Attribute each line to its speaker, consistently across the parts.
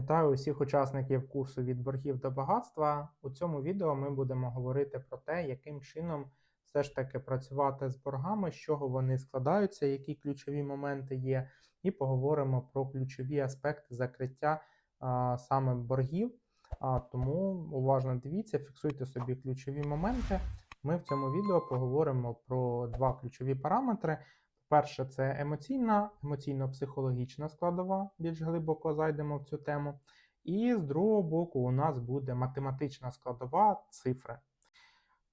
Speaker 1: Вітаю усіх учасників курсу від боргів до багатства. У цьому відео ми будемо говорити про те, яким чином все ж таки працювати з боргами, з чого вони складаються, які ключові моменти є, і поговоримо про ключові аспекти закриття а, саме боргів. А, тому уважно дивіться, фіксуйте собі ключові моменти. Ми в цьому відео поговоримо про два ключові параметри. Перше, це емоційна, емоційно-психологічна складова, більш глибоко зайдемо в цю тему. І з другого боку, у нас буде математична складова цифри.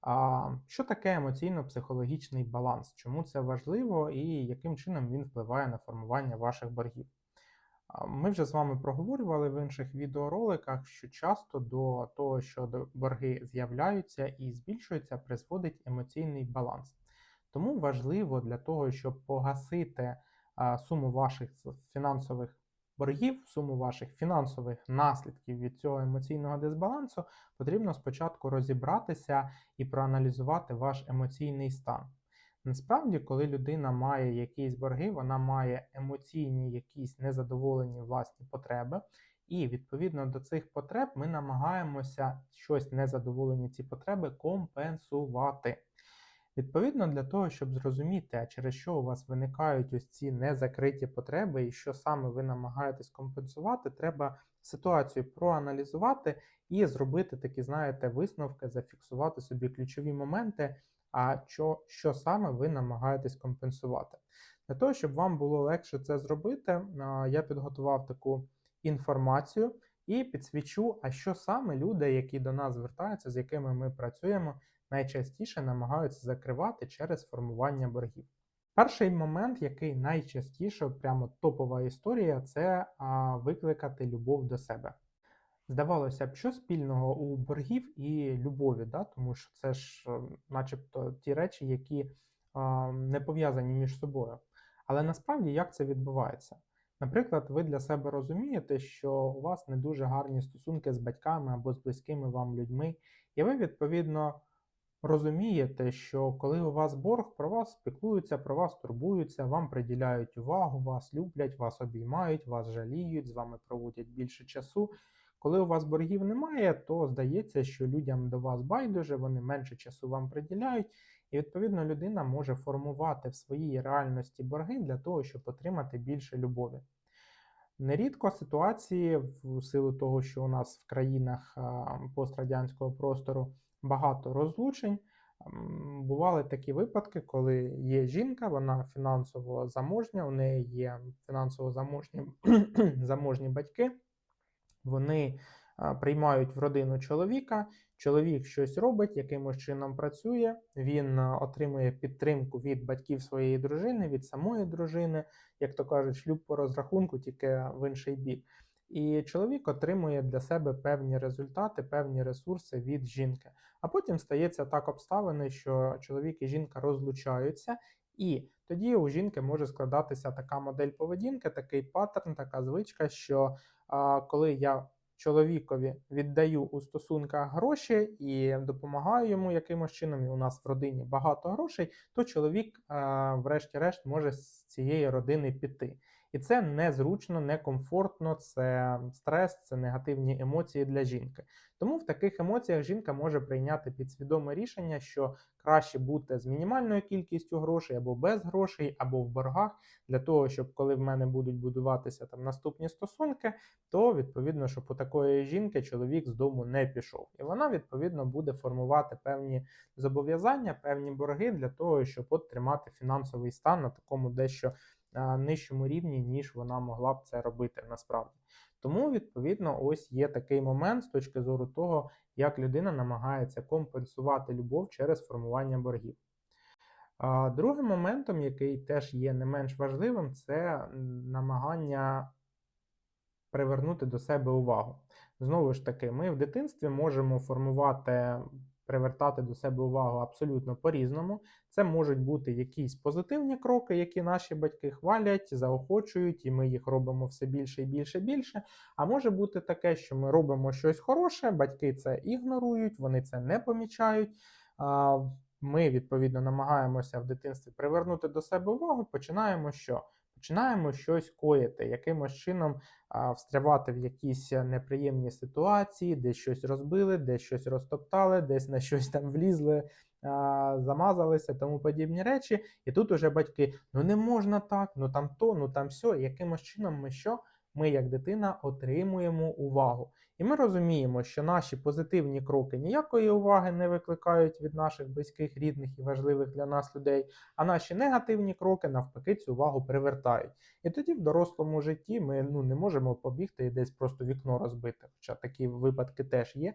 Speaker 1: А, Що таке емоційно-психологічний баланс? Чому це важливо і яким чином він впливає на формування ваших боргів? Ми вже з вами проговорювали в інших відеороликах, що часто до того, що борги з'являються і збільшуються, призводить емоційний баланс. Тому важливо для того, щоб погасити суму ваших фінансових боргів, суму ваших фінансових наслідків від цього емоційного дисбалансу, потрібно спочатку розібратися і проаналізувати ваш емоційний стан. Насправді, коли людина має якісь борги, вона має емоційні якісь незадоволені власні потреби, і відповідно до цих потреб ми намагаємося щось незадоволені ці потреби компенсувати. Відповідно, для того, щоб зрозуміти, а через що у вас виникають ось ці незакриті потреби, і що саме ви намагаєтесь компенсувати, треба ситуацію проаналізувати і зробити такі, знаєте, висновки, зафіксувати собі ключові моменти, а що, що саме ви намагаєтесь компенсувати. Для того, щоб вам було легше це зробити, я підготував таку інформацію і підсвічу, а що саме люди, які до нас звертаються, з якими ми працюємо, найчастіше намагаються закривати через формування боргів. Перший момент, який найчастіше, прямо топова історія, це а, викликати любов до себе. Здавалося б, що спільного у боргів і любові, да? тому що це ж, е, начебто, ті речі, які а, не пов'язані між собою. Але насправді як це відбувається? Наприклад, ви для себе розумієте, що у вас не дуже гарні стосунки з батьками або з близькими вам людьми, і ви відповідно розумієте, що коли у вас борг, про вас піклуються, про вас турбуються, вам приділяють увагу, вас люблять, вас обіймають, вас жаліють, з вами проводять більше часу. Коли у вас боргів немає, то здається, що людям до вас байдуже, вони менше часу вам приділяють, і відповідно людина може формувати в своїй реальності борги для того, щоб отримати більше любові. Нерідко ситуації, в силу того, що у нас в країнах пострадянського простору багато розлучень, бували такі випадки, коли є жінка, вона фінансово заможня, у неї є фінансово заможні, заможні батьки, вони приймають в родину чоловіка, чоловік щось робить, якимось чином працює, він отримує підтримку від батьків своєї дружини, від самої дружини, як то кажуть, шлюб по розрахунку, тільки в інший бік. І чоловік отримує для себе певні результати, певні ресурси від жінки. А потім стається так обставини, що чоловік і жінка розлучаються, і тоді у жінки може складатися така модель поведінки, такий паттерн, така звичка, що а, коли я чоловікові віддаю у стосунках гроші і допомагаю йому якимось чином, і у нас в родині багато грошей, то чоловік, врешті-решт, може з цієї родини піти. І це незручно, некомфортно, це стрес, це негативні емоції для жінки. Тому в таких емоціях жінка може прийняти підсвідоме рішення, що краще бути з мінімальною кількістю грошей або без грошей, або в боргах, для того, щоб коли в мене будуть будуватися там наступні стосунки, то відповідно, щоб у такої жінки чоловік з дому не пішов. І вона відповідно буде формувати певні зобов'язання, певні борги для того, щоб от тримати фінансовий стан на такому дещо нижчому рівні, ніж вона могла б це робити насправді. Тому, відповідно, ось є такий момент з точки зору того, як людина намагається компенсувати любов через формування боргів. Другим моментом, який теж є не менш важливим, це намагання привернути до себе увагу. Знову ж таки, ми в дитинстві можемо формувати, привертати до себе увагу абсолютно по-різному. Це можуть бути якісь позитивні кроки, які наші батьки хвалять, заохочують, і ми їх робимо все більше і більше і більше. А може бути таке, що ми робимо щось хороше, батьки це ігнорують, вони це не помічають. Ми, відповідно, намагаємося в дитинстві привернути до себе увагу, починаємо що? Починаємо щось коїти, якимось чином а, встрявати в якісь неприємні ситуації, десь щось розбили, де щось розтоптали, десь на щось там влізли, замазалися, тому подібні речі. І тут уже батьки: ну не можна так, ну там то, ну там сьо. Якимось чином ми що? Ми, як дитина, отримуємо увагу. І ми розуміємо, що наші позитивні кроки ніякої уваги не викликають від наших близьких, рідних і важливих для нас людей, а наші негативні кроки навпаки цю увагу привертають. І тоді в дорослому житті ми ну, не можемо побігти і десь просто вікно розбити, хоча такі випадки теж є.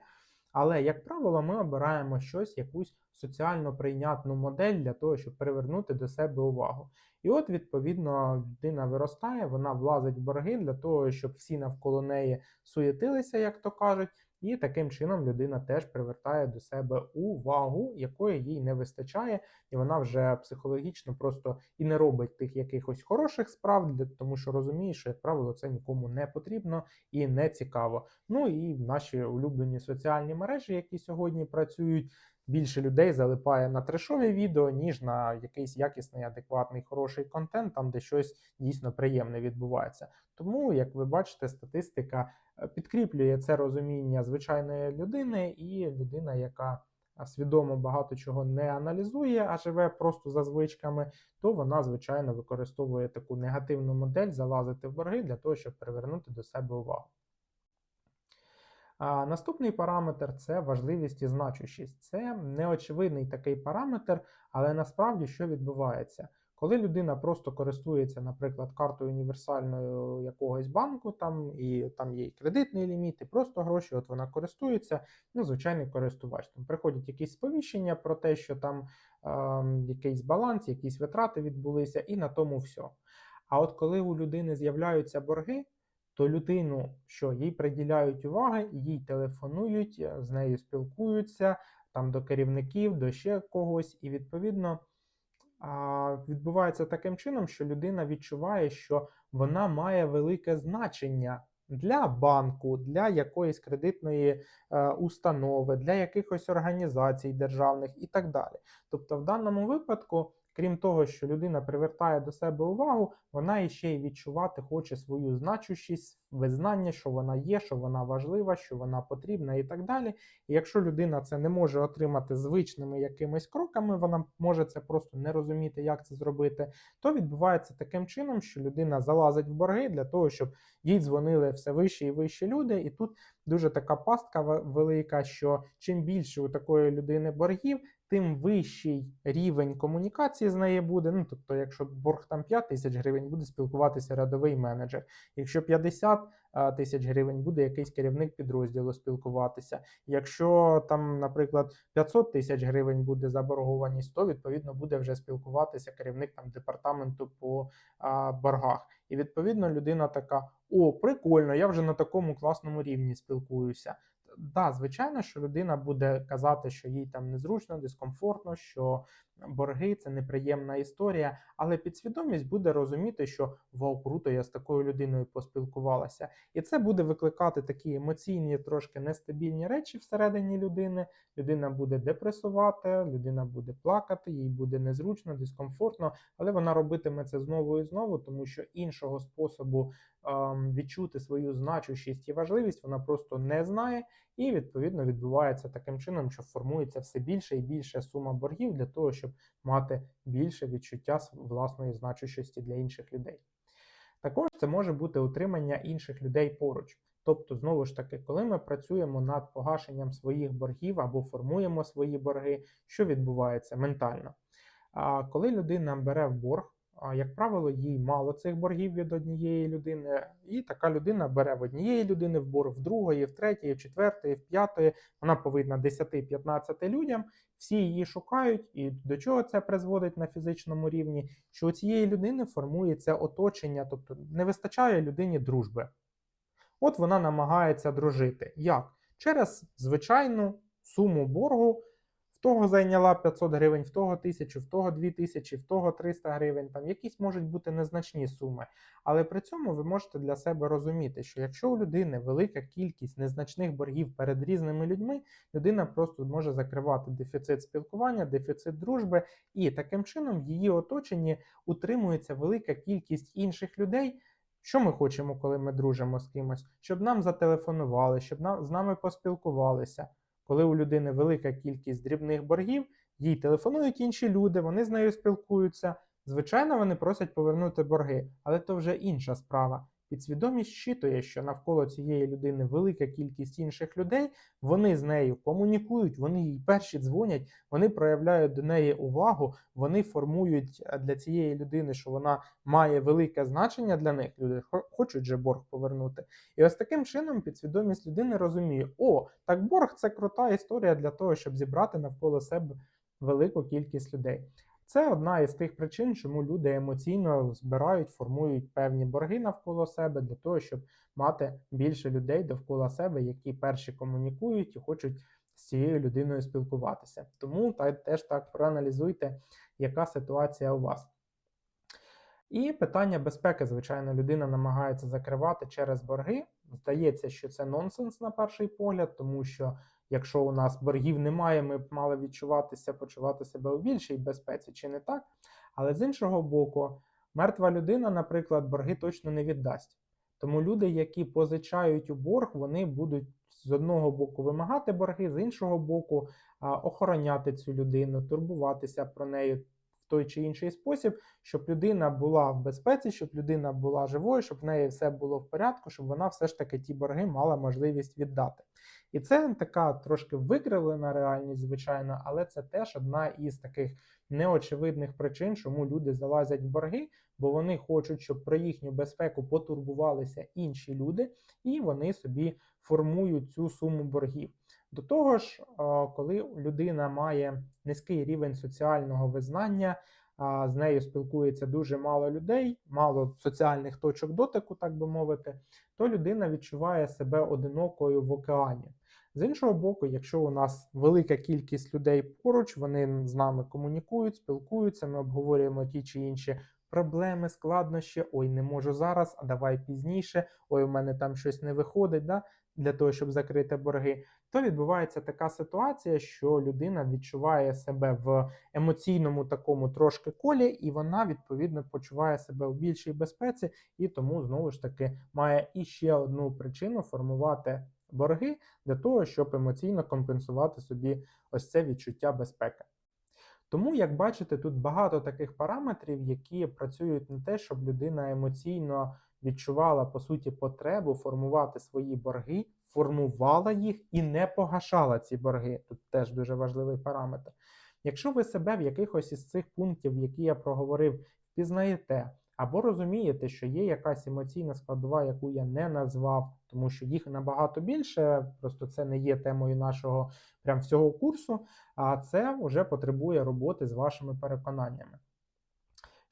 Speaker 1: Але, як правило, ми обираємо щось, якусь соціально прийнятну модель для того, щоб привернути до себе увагу. І от, відповідно, людина виростає, вона влазить в борги для того, щоб всі навколо неї суєтилися, як то кажуть, і таким чином людина теж привертає до себе увагу, якої їй не вистачає, і вона вже психологічно просто і не робить тих якихось хороших справ, тому що розуміє, що, як правило, це нікому не потрібно і не цікаво. Ну і наші улюблені соціальні мережі, які сьогодні працюють. Більше людей залипає на трешові відео, ніж на якийсь якісний, адекватний, хороший контент, там де щось дійсно приємне відбувається. Тому, як ви бачите, статистика підкріплює це розуміння звичайної людини, і людина, яка свідомо багато чого не аналізує, а живе просто за звичками, то вона, звичайно, використовує таку негативну модель залазити в борги для того, щоб привернути до себе увагу. А, Наступний параметр це важливість і значущість. Це неочевидний такий параметр, але насправді що відбувається? Коли людина просто користується, наприклад, картою універсальною якогось банку, там і там є і кредитний ліміт, і просто гроші, от вона користується, ну, звичайний користувач. Там приходять якісь сповіщення про те, що там е, якийсь баланс, якісь витрати відбулися, і на тому все. А от коли у людини з'являються борги, то людину, що їй приділяють уваги, їй телефонують, з нею спілкуються там до керівників, до ще когось, і відповідно відбувається таким чином, що людина відчуває, що вона має велике значення для банку, для якоїсь кредитної е, установи, для якихось організацій державних і так далі. Тобто, в даному випадку. Крім того, що людина привертає до себе увагу, вона іще й відчувати хоче свою значущість, визнання, що вона є, що вона важлива, що вона потрібна і так далі. І якщо людина це не може отримати звичними якимись кроками, вона може це просто не розуміти, як це зробити, то відбувається таким чином, що людина залазить в борги для того, щоб їй дзвонили все вищі і вищі люди. І тут дуже така пастка велика, що чим більше у такої людини боргів, тим вищий рівень комунікації з нею буде. Ну, тобто, якщо борг там 5 тисяч гривень, буде спілкуватися рядовий менеджер. Якщо 50 тисяч гривень, буде якийсь керівник підрозділу спілкуватися. Якщо там, наприклад, 500 тисяч гривень буде заборгованість, то відповідно буде вже спілкуватися керівник там департаменту по а, боргах. І відповідно людина така: о, прикольно, я вже на такому класному рівні спілкуюся да, звичайно, що людина буде казати, що їй там незручно, дискомфортно, що борги це неприємна історія, але підсвідомість буде розуміти, що вау, круто, я з такою людиною поспілкувалася. І це буде викликати такі емоційні, трошки нестабільні речі всередині людини. Людина буде депресувати, людина буде плакати, їй буде незручно, дискомфортно, але вона робитиме це знову і знову, тому що іншого способу ем, відчути свою значущість і важливість вона просто не знає. І відповідно відбувається таким чином, що формується все більше і більше сума боргів для того, щоб мати більше відчуття власної значущості для інших людей. Також це може бути утримання інших людей поруч. Тобто, знову ж таки, коли ми працюємо над погашенням своїх боргів або формуємо свої борги, що відбувається ментально? А коли людина бере в борг, як правило, їй мало цих боргів від однієї людини, і така людина бере в однієї людини в борг, в другої, в третьої, в четвертої, в п'ятої. Вона повинна 10-15 людям. Всі її шукають, і до чого це призводить на фізичному рівні? Що у цієї людини формується оточення, тобто не вистачає людині дружби. От вона намагається дружити. Як? Через звичайну суму боргу того зайняла 500 гривень, в того 1000, в того 2000, в того 300 гривень. Там якісь можуть бути незначні суми. Але при цьому ви можете для себе розуміти, що якщо у людини велика кількість незначних боргів перед різними людьми, людина просто може закривати дефіцит спілкування, дефіцит дружби, і таким чином в її оточенні утримується велика кількість інших людей. Що ми хочемо, коли ми дружимо з кимось? Щоб нам зателефонували, щоб нам з нами поспілкувалися. Коли у людини велика кількість дрібних боргів, їй телефонують інші люди, вони з нею спілкуються. Звичайно, вони просять повернути борги, але то вже інша справа. Підсвідомість щитує, що навколо цієї людини велика кількість інших людей, вони з нею комунікують, вони їй перші дзвонять, вони проявляють до неї увагу, вони формують е, для цієї людини, що вона має велике значення для них. Люди хочуть же борг повернути. І ось таким чином підсвідомість людини розуміє: о, так борг це крута історія для того, щоб зібрати навколо себе велику кількість людей. Це одна із тих причин, чому люди емоційно збирають, формують певні борги навколо себе для того, щоб мати більше людей довкола себе, які перші комунікують і хочуть з цією людиною спілкуватися. Тому та теж так проаналізуйте, яка ситуація у вас. І питання безпеки, звичайно, людина намагається закривати через борги. Здається, що це нонсенс на перший погляд, тому що якщо у нас боргів немає, ми б мали відчуватися, почувати себе у більшій безпеці, чи не так? Але з іншого боку, мертва людина, наприклад, борги точно не віддасть. Тому люди, які позичають у борг, вони будуть з одного боку вимагати борги, з іншого боку, охороняти цю людину, турбуватися про неї той чи інший спосіб, щоб людина була в безпеці, щоб людина була живою, щоб в неї все було в порядку, щоб вона все ж таки ті борги мала можливість віддати. І це така трошки викривлена реальність, звичайно, але це теж одна із таких неочевидних причин, чому люди залазять в борги, бо вони хочуть, щоб про їхню безпеку потурбувалися інші люди, і вони собі формують цю суму боргів. До того ж, коли людина має низький рівень соціального визнання, з нею спілкується дуже мало людей, мало соціальних точок дотику, так би мовити, то людина відчуває себе одинокою в океані. З іншого боку, якщо у нас велика кількість людей поруч, вони з нами комунікують, спілкуються, ми обговорюємо ті чи інші проблеми, складнощі. Ой, не можу зараз, а давай пізніше. Ой, у мене там щось не виходить, да? Для того, щоб закрити борги. То відбувається така ситуація, що людина відчуває себе в емоційному такому трошки колі, і вона відповідно почуває себе в більшій безпеці, і тому знову ж таки має іще одну причину формувати борги для того, щоб емоційно компенсувати собі ось це відчуття безпеки. Тому, як бачите, тут багато таких параметрів, які працюють на те, щоб людина емоційно відчувала по суті потребу формувати свої борги, формувала їх і не погашала ці борги. Тут теж дуже важливий параметр. Якщо ви себе в якихось із цих пунктів, які я проговорив, впізнаєте, або розумієте, що є якась емоційна складова, яку я не назвав, тому що їх набагато більше, просто це не є темою нашого прям всього курсу, а це вже потребує роботи з вашими переконаннями.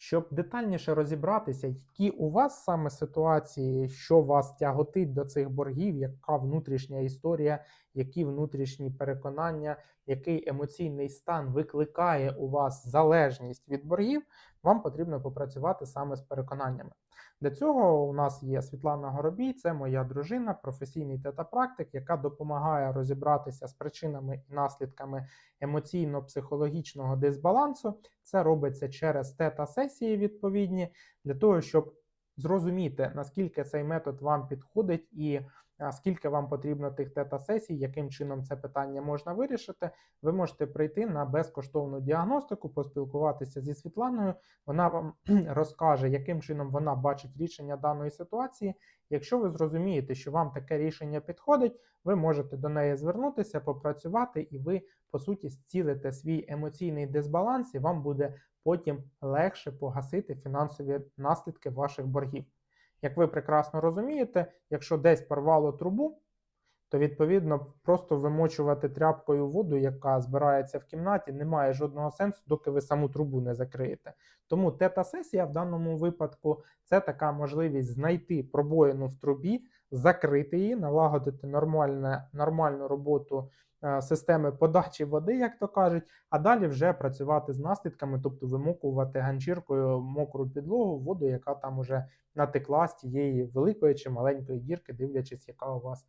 Speaker 1: Щоб детальніше розібратися, які у вас саме ситуації, що вас тяготить до цих боргів, яка внутрішня історія, які внутрішні переконання, який емоційний стан викликає у вас залежність від боргів, вам потрібно попрацювати саме з переконаннями. Для цього у нас є Світлана Горобій, це моя дружина, професійний тета-практик, яка допомагає розібратися з причинами і наслідками емоційно-психологічного дисбалансу. Це робиться через тета-сесії відповідні, для того, щоб зрозуміти, наскільки цей метод вам підходить і скільки вам потрібно тих тета-сесій, яким чином це питання можна вирішити. Ви можете прийти на безкоштовну діагностику, поспілкуватися зі Світланою. Вона вам розкаже, яким чином вона бачить рішення даної ситуації. Якщо ви зрозумієте, що вам таке рішення підходить, ви можете до неї звернутися, попрацювати, і ви, по суті, зцілите свій емоційний дисбаланс, і вам буде потім легше погасити фінансові наслідки ваших боргів. Як ви прекрасно розумієте, якщо десь порвало трубу, то відповідно просто вимочувати тряпкою воду, яка збирається в кімнаті, немає жодного сенсу, доки ви саму трубу не закриєте. Тому тета-сесія в даному випадку це така можливість знайти пробоїну в трубі, закрити її, налагодити нормальне, нормальну роботу системи подачі води, як то кажуть, а далі вже працювати з наслідками, тобто вимокувати ганчіркою мокру підлогу, воду, яка там уже натекла з тієї великої чи маленької дірки, дивлячись, яка у вас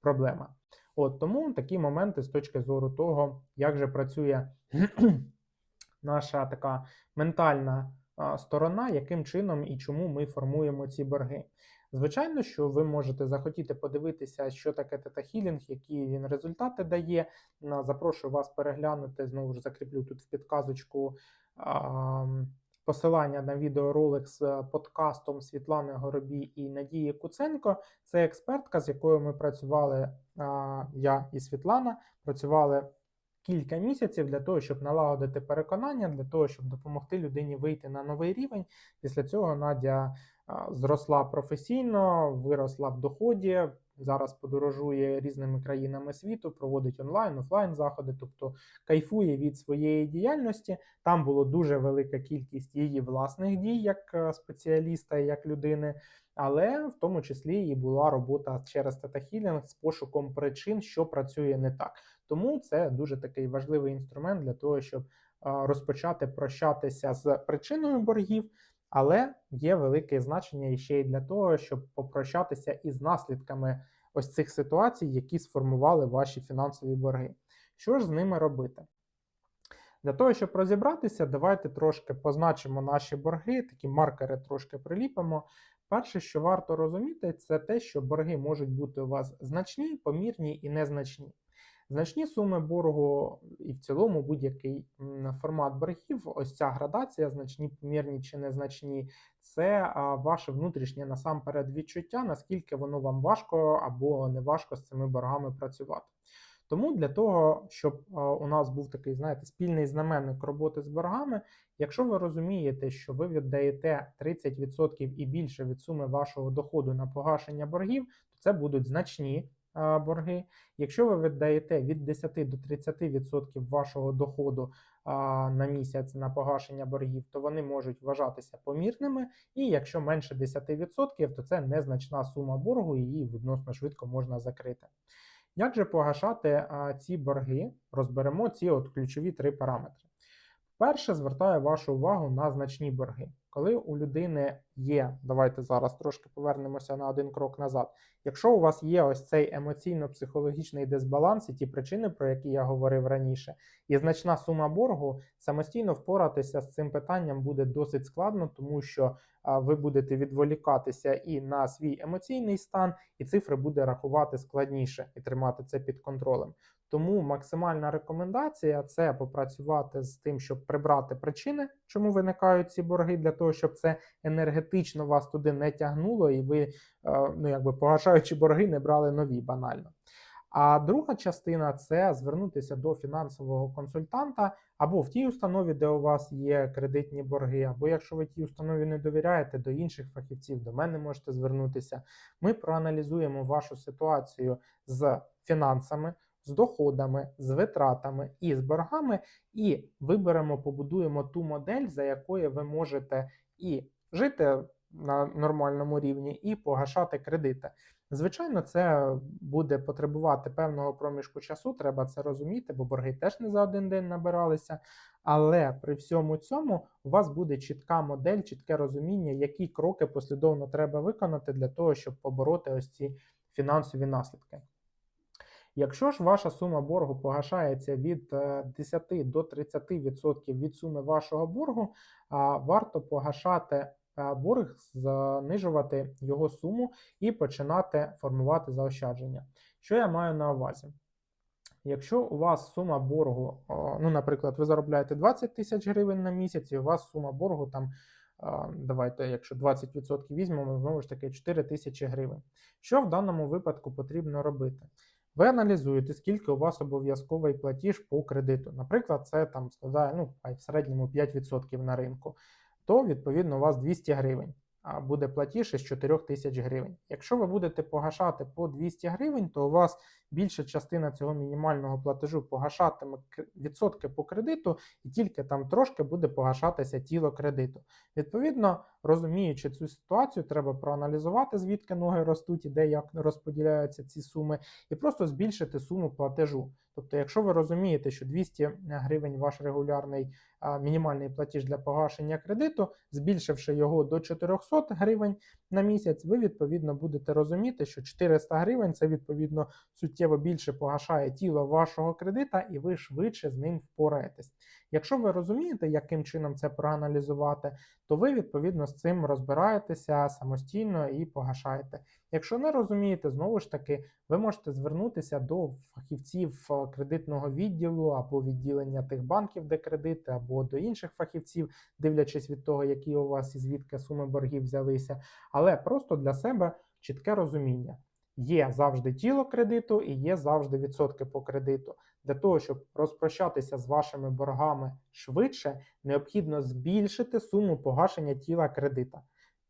Speaker 1: проблема. От тому такі моменти з точки зору того, як же працює наша така ментальна сторона, яким чином і чому ми формуємо ці борги. Звичайно, що ви можете захотіти подивитися, що таке тета-хілінг, які він результати дає. Запрошую вас переглянути. Знову ж закріплю тут в підказочку посилання на відеоролик з е, подкастом Світлани Горобій і Надії Куценко. Це експертка, з якою ми працювали, я і Світлана, працювали кілька місяців для того, щоб налагодити переконання, для того, щоб допомогти людині вийти на новий рівень. Після цього Надя зросла професійно, виросла в доході. Зараз подорожує різними країнами світу, проводить онлайн, офлайн заходи, тобто кайфує від своєї діяльності. Там було дуже велика кількість її власних дій як е, спеціаліста, як людини, але в тому числі і була робота через Healing з пошуком причин, що працює не так. Тому це дуже такий важливий інструмент для того, щоб розпочати прощатися з причиною боргів, але є велике значення ще й для того, щоб попрощатися із наслідками ось цих ситуацій, які сформували ваші фінансові борги. Що ж з ними робити? Для того, щоб розібратися, давайте трошки позначимо наші борги, такі маркери трошки приліпимо. Перше, що варто розуміти, це те, що борги можуть бути у вас значні, помірні і незначні. Значні суми боргу і в цілому будь-який формат боргів, ось ця градація, значні, помірні чи незначні, це ваше внутрішнє насамперед відчуття, наскільки воно вам важко або не важко з цими боргами працювати. Тому для того, щоб у нас був такий, знаєте, спільний знаменник роботи з боргами, якщо ви розумієте, що ви віддаєте 30% і більше від суми вашого доходу на погашення боргів, то це будуть значні борги. Якщо ви віддаєте від 10 до 30% вашого доходу на місяць на погашення боргів, то вони можуть вважатися помірними. І якщо менше 10%, то це незначна сума боргу, її відносно швидко можна закрити. Як же погашати ці борги? Розберемо ці от ключові три параметри. Перше, звертаю вашу увагу на значні борги. Коли у людини є, давайте зараз трошки повернемося на один крок назад. Якщо у вас є ось цей емоційно-психологічний дисбаланс і ті причини, про які я говорив раніше, і значна сума боргу, самостійно впоратися з цим питанням буде досить складно, тому що ви будете відволікатися і на свій емоційний стан, і цифри буде рахувати складніше і тримати це під контролем. Тому максимальна рекомендація це попрацювати з тим, щоб прибрати причини, чому виникають ці борги, для того, щоб це енергетично вас туди не тягнуло, і ви, е, ну якби погашаючи борги, не брали нові банально. А друга частина це звернутися до фінансового консультанта або в тій установі, де у вас є кредитні борги, або якщо ви тій установі не довіряєте, до інших фахівців, до мене можете звернутися. Ми проаналізуємо вашу ситуацію з фінансами з доходами, з витратами і з боргами, і виберемо, побудуємо ту модель, за якою ви можете і жити на нормальному рівні, і погашати кредити. Звичайно, це буде потребувати певного проміжку часу, треба це розуміти, бо борги теж не за один день набиралися. Але при всьому цьому у вас буде чітка модель, чітке розуміння, які кроки послідовно треба виконати для того, щоб побороти ось ці фінансові наслідки. Якщо ж ваша сума боргу погашається від е, 10 до 30% від суми вашого боргу, варто погашати е, борг, знижувати його суму і починати формувати заощадження. Що я маю на увазі? Якщо у вас сума боргу, ну, наприклад, ви заробляєте 20 тисяч гривень на місяць, і у вас сума боргу там, давайте, якщо 20% візьмемо, знову ж таки 4 тисячі гривень. Що в даному випадку потрібно робити? Ви аналізуєте, скільки у вас обов'язковий платіж по кредиту. Наприклад, це там складає ну, в середньому 5% на ринку, то відповідно у вас 200 гривень. а, буде платіж із 4 тисяч гривень. Якщо ви будете погашати по 200 гривень, то у вас більша частина цього мінімального платежу погашатиме відсотки по кредиту, і тільки там трошки буде погашатися тіло кредиту. Відповідно, розуміючи цю ситуацію, треба проаналізувати, звідки ноги ростуть і де як розподіляються ці суми, і просто збільшити суму платежу. Тобто, якщо ви розумієте, що 200 гривень ваш регулярний а, мінімальний платіж для погашення кредиту, збільшивши його до 400 гривень на місяць, ви відповідно будете розуміти, що 400 гривень це відповідно суттєво більше погашає тіло вашого кредита, і ви швидше з ним впораєтесь. Якщо ви розумієте, яким чином це проаналізувати, то ви відповідно з цим розбираєтеся самостійно і погашаєте. Якщо не розумієте, знову ж таки, ви можете звернутися до фахівців е, кредитного відділу або відділення тих банків, де кредити, або до інших фахівців, дивлячись від того, які у вас і звідки суми боргів взялися, але просто для себе чітке розуміння. Є завжди тіло кредиту і є завжди відсотки по кредиту. Для того, щоб розпрощатися з вашими боргами швидше, необхідно збільшити суму погашення тіла кредита.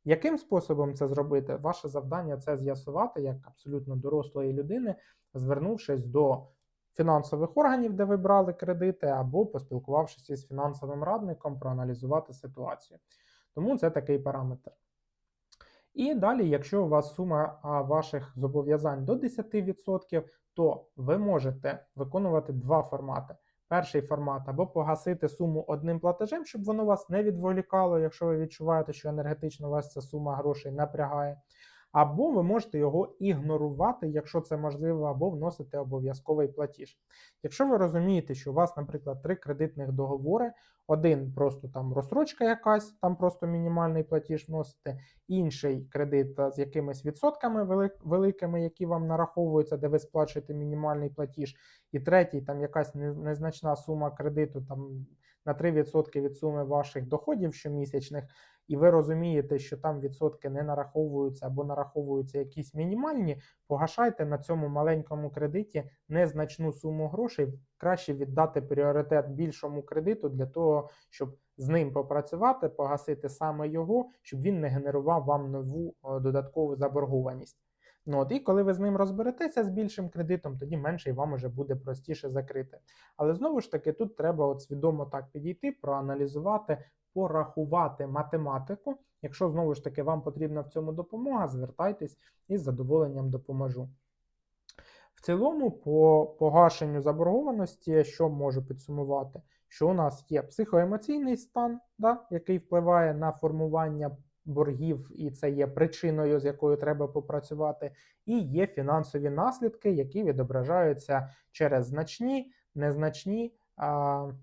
Speaker 1: Яким способом це зробити? Ваше завдання це з'ясувати як абсолютно дорослої людини, звернувшись до фінансових органів, де ви брали кредити, або поспілкувавшись із фінансовим радником, проаналізувати ситуацію. Тому це такий параметр. І далі, якщо у вас сума ваших зобов'язань до 10%, то ви можете виконувати два формати. Перший формат або погасити суму одним платежем, щоб воно вас не відволікало, якщо ви відчуваєте, що енергетично вас ця сума грошей напрягає. Або ви можете його ігнорувати, якщо це можливо, або вносити обов'язковий платіж. Якщо ви розумієте, що у вас, наприклад, три кредитних договори, один просто там розстрочка якась, там просто мінімальний платіж вносите, інший кредит з якимись відсотками великими, які вам нараховуються, де ви сплачуєте мінімальний платіж, і третій там якась незначна сума кредиту там на 3% від суми ваших доходів щомісячних, і ви розумієте, що там відсотки не нараховуються або нараховуються якісь мінімальні, погашайте на цьому маленькому кредиті незначну суму грошей. Краще віддати пріоритет більшому кредиту для того, щоб з ним попрацювати, погасити саме його, щоб він не генерував вам нову е, додаткову заборгованість. Ну от і коли ви з ним розберетеся з більшим кредитом, тоді менше і вам уже буде простіше закрити. Але знову ж таки, тут треба от свідомо так підійти, проаналізувати, порахувати математику. Якщо знову ж таки вам потрібна в цьому допомога, звертайтесь і з задоволенням допоможу. В цілому, по погашенню заборгованості, що можу підсумувати, що у нас є психоемоційний стан, да, який впливає на формування боргів, і це є причиною, з якою треба попрацювати, і є фінансові наслідки, які відображаються через значні, незначні.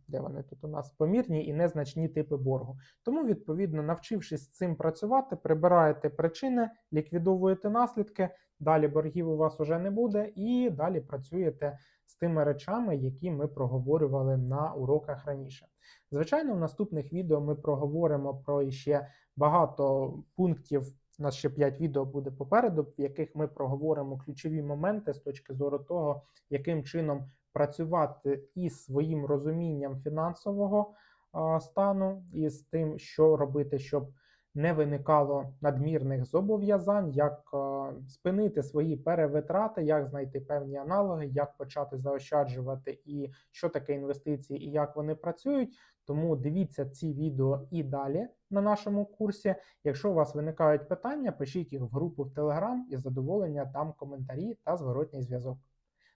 Speaker 1: Де вони тут у нас помірні і незначні типи боргу. Тому, відповідно, навчившись з цим працювати, прибираєте причини, ліквідовуєте наслідки, далі боргів у вас уже не буде, і далі працюєте з тими речами, які ми проговорювали на уроках раніше. Звичайно, в наступних відео ми проговоримо про ще багато пунктів. У нас ще 5 відео буде попереду, в яких ми проговоримо ключові моменти з точки зору того, яким чином працювати із своїм розумінням фінансового стану, і з тим, що робити, щоб не виникало надмірних зобов'язань, як спинити свої перевитрати, як знайти певні аналоги, як почати заощаджувати, і що таке інвестиції, і як вони працюють. Тому дивіться ці відео і далі на нашому курсі. Якщо у вас виникають питання, пишіть їх в групу в Telegram і з задоволення дам коментарі та зворотній зв'язок.